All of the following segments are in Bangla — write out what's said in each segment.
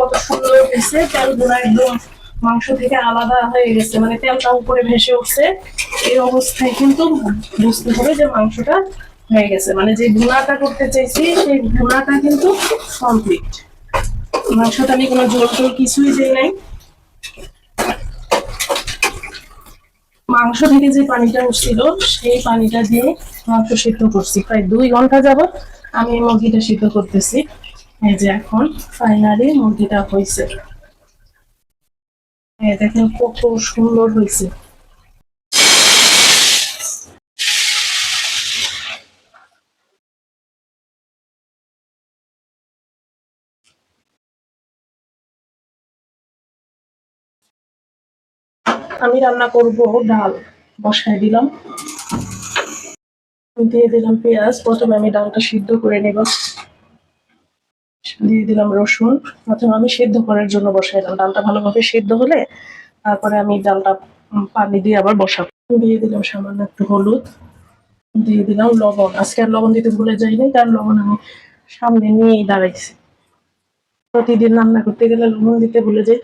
কত সুন্দর হয়েছে তেলগুলো একদম মাংস থেকে আলাদা হয়ে গেছে মানে তেলটা উপরে ভেসে উঠছে। এই অবস্থায় কিন্তু বুঝতে হবে যে মাংসটা হয়ে গেছে। মানে যে ভুনাটা করতে চাইছি, সেই ভুনাটা কিন্তু কমপ্লিট মাংসটা আমি কোনো জল টল কিছুই দিই নাই। মাংস থেকে যে পানিটা উঠছিল, সেই পানিটা দিয়ে মাংস সিদ্ধ করছি। প্রায় দুই ঘণ্টা যাবত আমি মুরগিটা সিদ্ধ করতেছি। এই যে এখন ফাইনালি মুরগিটা হয়েছে। এই দেখেন কত সুন্দর হয়েছে। আমি রান্না করব ডাল, বসায় দিলাম। দিয়ে দিলাম পেঁয়াজ, প্রথমে আমি ডালটা সিদ্ধ করে নেব। দিয়ে দিলাম রসুন। প্রথমে আমি সেদ্ধ করার জন্য বসাইলাম। ডালটা ভালোভাবে সেদ্ধ হলে তারপরে আমি ডালটা পানি দিয়ে আবার বসাবো। দিয়ে দিলাম সামান্য একটু হলুদ। দিয়ে দিলাম লবণ। আজকে আর লবণ দিতে ভুলে যাইনি কারণ লবণ আমি সামনে নিয়েই দাঁড়াইছি। প্রতিদিন রান্না করতে গেলে লবণ দিতে ভুলে যাই।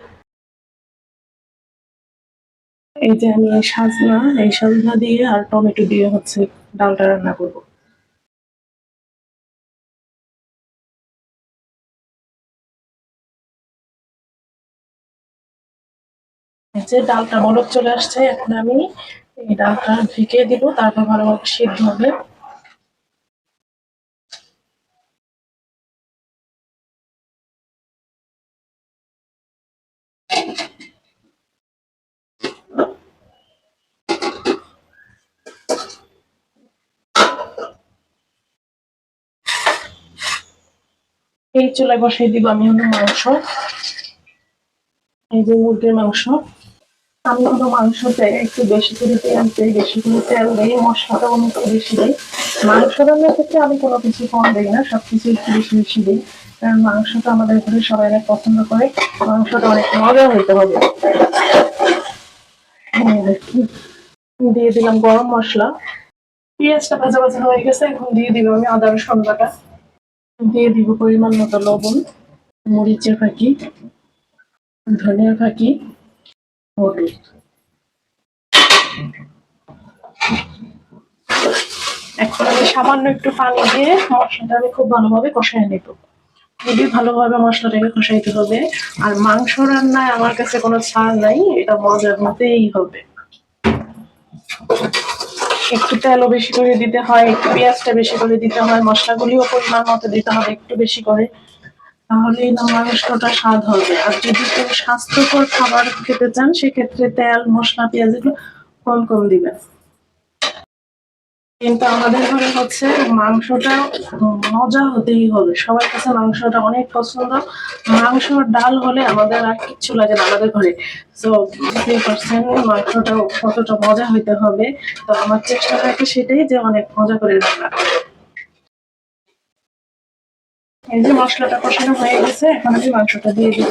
এই যে আমি সাজনা, এই সাজনা দিয়ে আর টমেটো দিয়ে হচ্ছে ডালটা রান্না করব। যে ডালটা বলক চলে আসছে, এখন আমি এই ডালটা ঢেকে দিব, তারপর ভালোভাবে সিদ্ধ হবে। এই চুলায় বসাই দিব আমি মাংস। এই যে মুরগির মাংস। আমি হলো মাংসতে একটু বেশি করে তেল দিই, বেশি করে তেল দিই মশলাটা অনেক বেশি দিই। মাংস রান্নার ক্ষেত্রে আমি কোনো কিছু কম দিই না, সবকিছু একটু বেশি বেশি দিই। কারণ মাংসটা আমাদের ঘরে সবাই অনেক পছন্দ করে, মাংসটা অনেক মজা হইতে হবে। দিয়ে দিলাম গরম মশলা। পেঁয়াজটা ভাজা ভাজা হয়ে গেছে, এখন দিয়ে দিব আমি আদা রসুন বাটা। দিয়ে দিব পরিমাণ মতো লবণ, মরিচের ফাঁকি ধনিয়া ফাঁকি। হলুদ এখন আমি সামান্য একটু পানি দিয়ে মশলাটা আমি খুব ভালোভাবে কষায় নেব। খুবই ভালোভাবে মশলাটাকে কষাইতে হবে। আর মাংস রান্নায় আমার কাছে কোনো ছাড় নাই, এটা মজার মতেই হবে। একটু তেলও বেশি করে দিতে হয়, একটু পেঁয়াজটা বেশি করে দিতে হয়, মশলাগুলিও পরিমাণ মতো দিতে হবে, একটু বেশি করে। তাহলেই না মাংসটা স্বাদ হবে। আর যদি কেউ স্বাস্থ্যকর খাবার খেতে চান, সেক্ষেত্রে তেল, মশলা, পেঁয়াজ এগুলো কম কম দিবেন। কিন্তু আমাদের ঘরে হচ্ছে মাংসটা মজা হতেই হবে। সবার কাছে মাংসটা অনেক পছন্দ। মাংস ডাল হলে আমাদের আর কিচ্ছু লাগে না আমাদের ঘরে। তো বুঝতেই পারছেন মাংসটা কতটা মজা হইতে হবে। তো আমার চেষ্টা থাকে সেটাই যে অনেক মজা করে রান্না। এই যে মশলাটা কষানো হয়ে গেছে, এখন আমি মাংসটা দিয়ে দিব।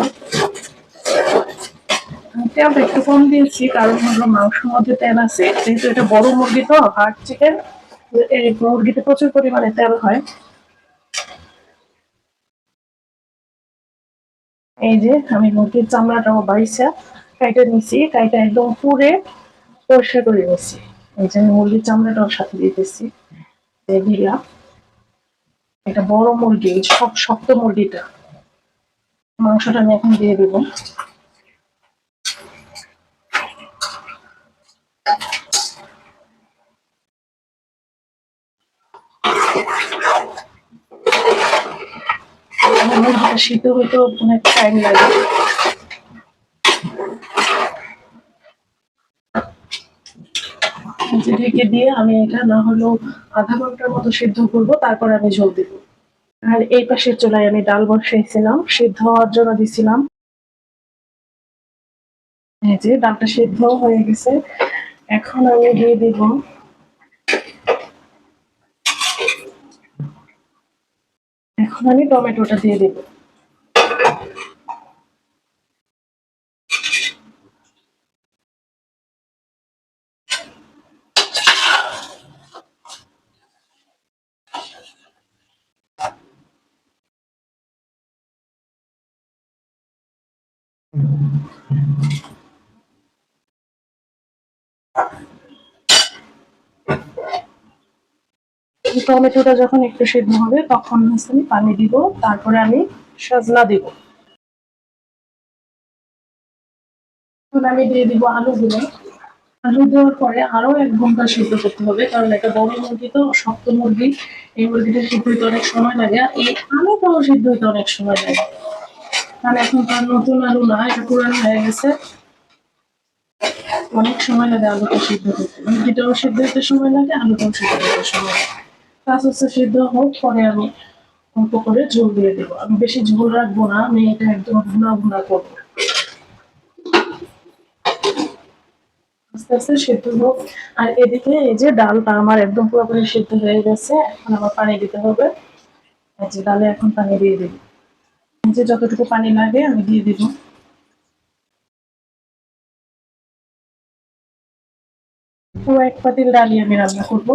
তেলটা একটু কম দিয়েছি, কারণ হলো মাংসের মধ্যে তেল আছে। যেহেতু এটা বড় মুরগি তো হার্ড চিকেন এই মুরগিতে প্রচুর পরিমাণে তেল হয়। এই যে আমি মুরগির চামড়াটাও বাইসা, কাইটা নিছি, কাইটা একদম পুরে পরিষ্কার করে নিছি। এই যে মুরগির চামড়াটাও সাথে দিতেছি। এই দিলাম। এটা বড় মুরগি সব শক্ত মুরগিটা। মাংসটা আমি এখন দিয়ে দিব। সিদ্ধ হইতেও অনেক টাইম লাগে। ঢেকে দিয়ে আমি এটা না হলেও আধা ঘণ্টার মতো সিদ্ধ করব, তারপর আমি ঝোল দিব। আর এই পাশে চুলায় আমি ডাল বসাইছিলাম, সিদ্ধ হওয়ার জন্য দিছিলাম। এই যে ডালটা সিদ্ধ হয়ে গেছে, এখন আমি দিয়ে দিব। এখন আমি টমেটোটা দিয়ে দিব। টমেটোটা যখন একটু সিদ্ধ হবে, তখন হচ্ছে আমি পানি দিব, তারপরে আমি সজনা দিব। আমি দিয়ে দিব আলুগুলো আলু দেওয়ার পরে আরও এক ঘণ্টা সিদ্ধ করতে হবে, কারণ এটা বড় মুরগি তো, শক্ত মুরগি, এই মুরগিটা সিদ্ধ হইতে অনেক সময় লাগে এই আলুটাও সিদ্ধ হইতে অনেক সময় লাগে। কারণ এখন তার নতুন আলু না, এটা পুরানো হয়ে গেছে। অনেক সময় লাগে আলুটা সিদ্ধ করতে। মুরগিটাও সিদ্ধ হতে সময় লাগে, আলুটাও সিদ্ধ হতে সময় লাগে। কাজ হচ্ছে সিদ্ধ হোক, পরে আমি অল্প করে ঝোল দিয়ে দেবো। আমি বেশি ঝোল রাখব না, আমি এটা একদম ভুনা ভুনা করব। আস্তে আস্তে সিদ্ধ হোক। আর এদিকে এই যে ডালটা আমার একদম পুরোপুরি সিদ্ধ হয়ে গেছে, এখন আমার পানি দিতে হবে। এই যে ডালে এখন পানি দিয়ে দিব। যে যতটুকু পানি লাগে আমি দিয়ে দিব। এক পাতিল ডালি আমি রান্না করব।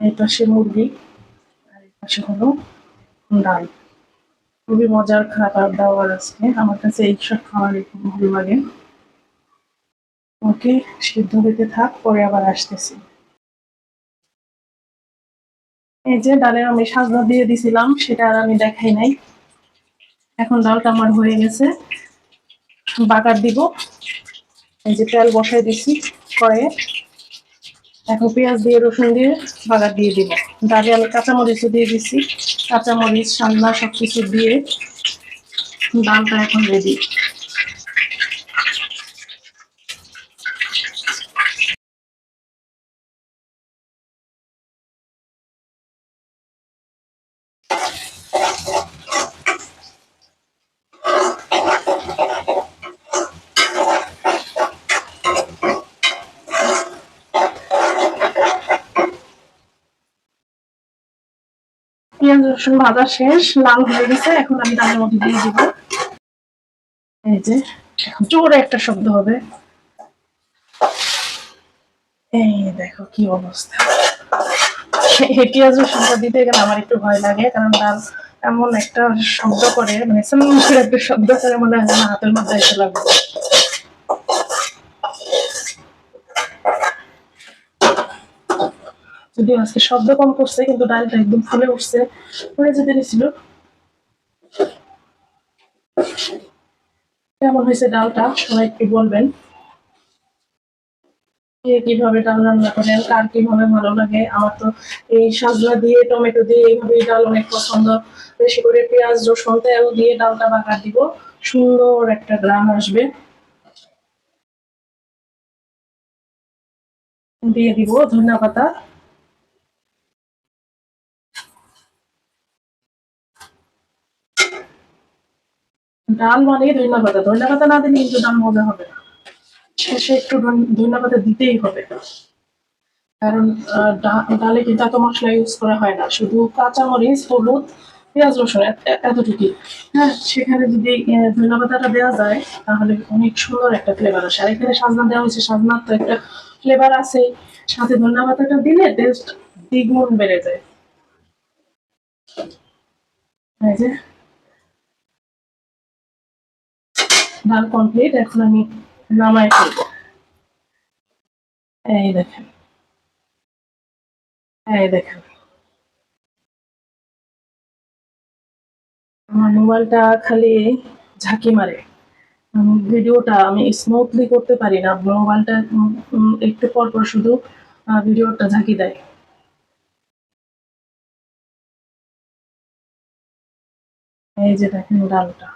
এই পাশে মুরগি, আর এই পাশে হলো ডাল। খুবই মজার খাবার দাবার আজকে। আমার কাছে এইসব খাবারই খুব ভালো লাগে। ওকে, সিদ্ধ হইতে থাক, পরে আবার আসতেছি। এই যে ডালের আমি সাজনা দিয়ে দিছিলাম, সেটা আর আমি দেখাই নাই। এখন ডালটা আমার হয়ে গেছে। বাগার দিব। এই যে তেল বসাই দিছি কড়াইয়ে এখন পেঁয়াজ দিয়ে, রসুন দিয়ে বাগার দিয়ে দিব। ডালে আমি কাঁচামরিচও দিয়ে দিচ্ছি কাঁচামরিচ, সান্না সব কিছু দিয়ে ডালটা এখন রেডি পেঁয়াজ, রসুন ভাজা শেষ, লাল হয়ে গেছে, এখন আমি ডালের মধ্যে দিয়ে দিব। এই যে জোরে একটা শব্দ হবে। এই দেখো কি অবস্থা। পেঁয়াজ, রসুনটা দিতে গেলে আমার একটু ভয় লাগে, কারণ ডাল এমন একটা শব্দ করে মানে একটা শব্দ করে মনে হয় হাতের মধ্যে এসে লাগবে। যদিও আজকে শব্দ কম করছে, কিন্তু ডালটা একদম ফুলে উঠছে। পরে যেতে নিছিল কেমন হয়েছে ডালটা? সবাই একটু বলবেন। কীভাবে ডাল রান্না করেন, কার কীভাবে ভালো লাগে? আমার তো এই দিয়ে, টমেটো দিয়ে এইভাবে ডাল অনেক পছন্দ। বেশি করে পেঁয়াজ, রসুন, তেল দিয়ে ডালটা বাগার দিব। সুন্দর একটা গ্রাম আসবে। দিয়ে দিব ধনিয়া পাতা। ডাল মানে ধনিয়া পাতা? ধনিয়া পাতা না দিলে কিন্তু ডাল মজা হবে না। শেষে একটু ধনিয়া পাতা দিতেই হবে। কারণ ডালে কিন্তু এত মশলা ইউজ করা হয় না। শুধু কাঁচামরিচ হলুদ পেঁয়াজ রসুন এতটুকুই। হ্যাঁ সেখানে যদি আহ, ধনিয়া পাতাটা দেওয়া যায় তাহলে অনেক সুন্দর একটা ফ্লেভার আসে। আর এখানে সাজনা দেওয়া হয়েছে সাজনার তো একটা ফ্লেভার আছে। সাথে ধনিয়া পাতাটা দিলে টেস্ট দ্বিগুণ বেড়ে যায়। এই যে ডাল কমপ্লিট এখন আমি নামাই এই দেখেন। এই দেখেন। আমার মোবাইলটা খালি ঝাঁকি মারে। ভিডিওটা আমি স্মুথলি করতে পারি না। মোবাইলটা একটু পর পর শুধু ভিডিওটা ঝাঁকি দেয়। এই যে দেখেন ডালটা।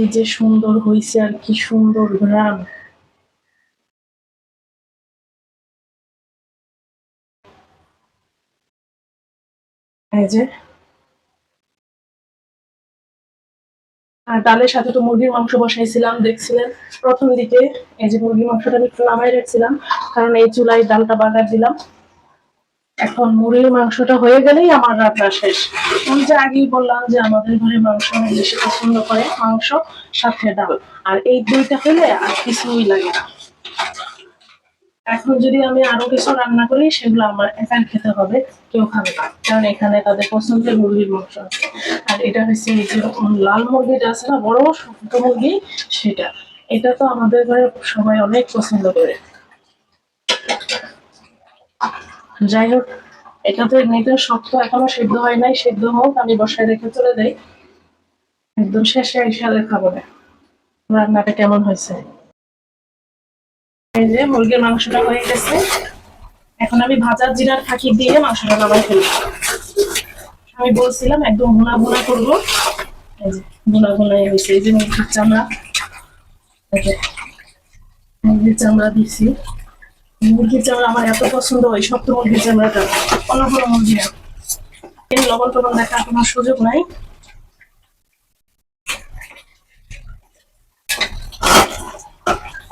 এই যে সুন্দর হইছে আর কি সুন্দর গ্রাম। এই যে। আর ডালের সাথে তো মুরগির মাংস বসাইছিলাম, দেখছিলেন? প্রথম দিকে এই যে মুরগির মাংসটা আমি একটু নামাই রাখছিলাম, কারণ এই চুলায় ডালটা বাগার দিলাম। এখন মুরগির মাংসটা হয়ে গেলেই আমার রান্না শেষ। আমি যে আগেই বললাম যে আমাদের ঘরে মাংস অনেক বেশি পছন্দ করে, মাংস, সাথে ডাল। আর এই দুইটা হলে আর কিছুই লাগে না। এখন যদি আমি আরও কিছু রান্না করি, সেগুলো আমার একাই খেতে হবে, কেউ খাবে না। কারণ এখানে তাদের পছন্দের মুরগির মাংস আছে। আর এটা হচ্ছে এই যে লাল মুরগিটা আছে না, বড় শক্ত মুরগি, সেটা। এটা তো আমাদের ঘরে সবাই অনেক পছন্দ করে। যাই হোক, এটা তো এমনিতে শক্ত, এখনও সিদ্ধ হয় নাই, সিদ্ধ হোক, আমি বসায় রেখে চলে যাই। একদম শেষে এসে খাব না রান্নাটা কেমন হয়েছে? এই যে মুরগির মাংসটা হয়ে গেছে। এখন আমি ভাজা জিরার ফাঁকি দিয়ে মাংসটা নামাই ফেলব। আমি বলছিলাম একদম ভুনা ভুনা করব। ভুনা ভুনাই হয়েছে এই যে মুরগির চামড়া। চামড়া দিছি। মুরগির চামড়া আমার এত পছন্দ, ওই শক্ত মুরগির চামড়াটা। অন্য কোনো মুরগি না। এই লবণ টবণ দেখার কোনো সুযোগ নাই।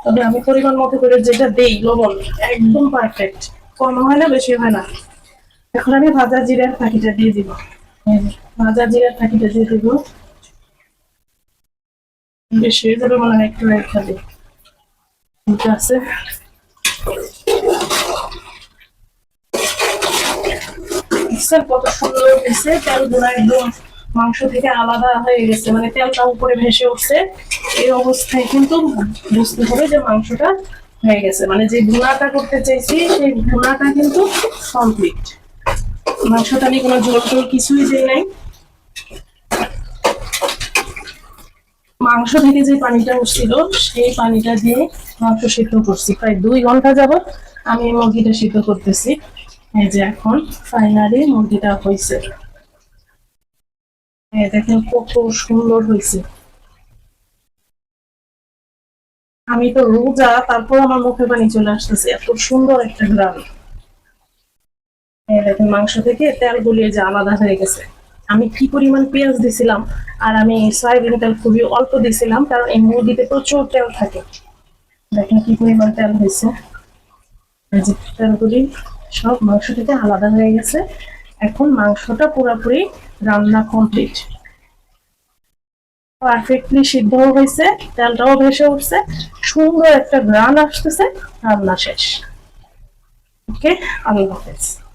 তবে আমি পরিমাণ মতো করে যেটা দেই, লবণ, একদম পারফেক্ট কম হয় না, বেশি হয় না। এখন আমি ভাজা জিরার ফাঁকিটা দিয়ে দিব। ভাজা জিরার ফাঁকিটা দিয়ে দিব। বেশি হয়ে যাবে মনে হয় একটু রেখা দিই ঠিক আছে। দেখছেন কত সুন্দর হয়েছে। তেলগুলো একদম মাংস থেকে আলাদা হয়ে গেছে। মানে তেলটা উপরে ভেসে উঠছে। এই অবস্থায় কিন্তু বুঝতে হবে যে মাংসটা হয়ে গেছে। মানে যে ভুনাটা করতে চাইছি, সেই ভুনাটা কিন্তু কমপ্লিট মাংসটা আমি কোনো জোর টোল কিছুই যে নাই। মাংস থেকে যে পানিটা উঠছিল, সেই পানিটা দিয়ে মাংস সিদ্ধ করছি। প্রায় দুই ঘণ্টা যাবত আমি মুরগিটা সিদ্ধ করতেছি। এই যে এখন ফাইনালি মুরগিটা হয়েছে দেখেন কত সুন্দর হয়েছে আমি তো রোজা, তারপর আমার মুখে পানি চলে আসতেছে, এত সুন্দর একটা গ্রাম। দেখেন মাংস থেকে তেল গলিয়ে যে আলাদা হয়ে গেছে। আমি কি পরিমাণ পেঁয়াজ দিছিলাম, আর আমি সয়াবিন তেল খুবই অল্প দিছিলাম, কারণ এই মুরগিতে প্রচুর তেল থাকে। দেখেন কি পরিমাণ তেল হয়েছে তেলগুলি সব মাংস থেকে আলাদা হয়ে গেছে। এখন মাংসটা পুরোপুরি রান্না কমপ্লিট। পারফেক্টলি সিদ্ধ হয়েছে, তেলটাও ভেসে উঠছে, সুন্দর একটা গ্রান আসতেছে, রান্না শেষ। ওকে, আল্লাহ হাফেজ।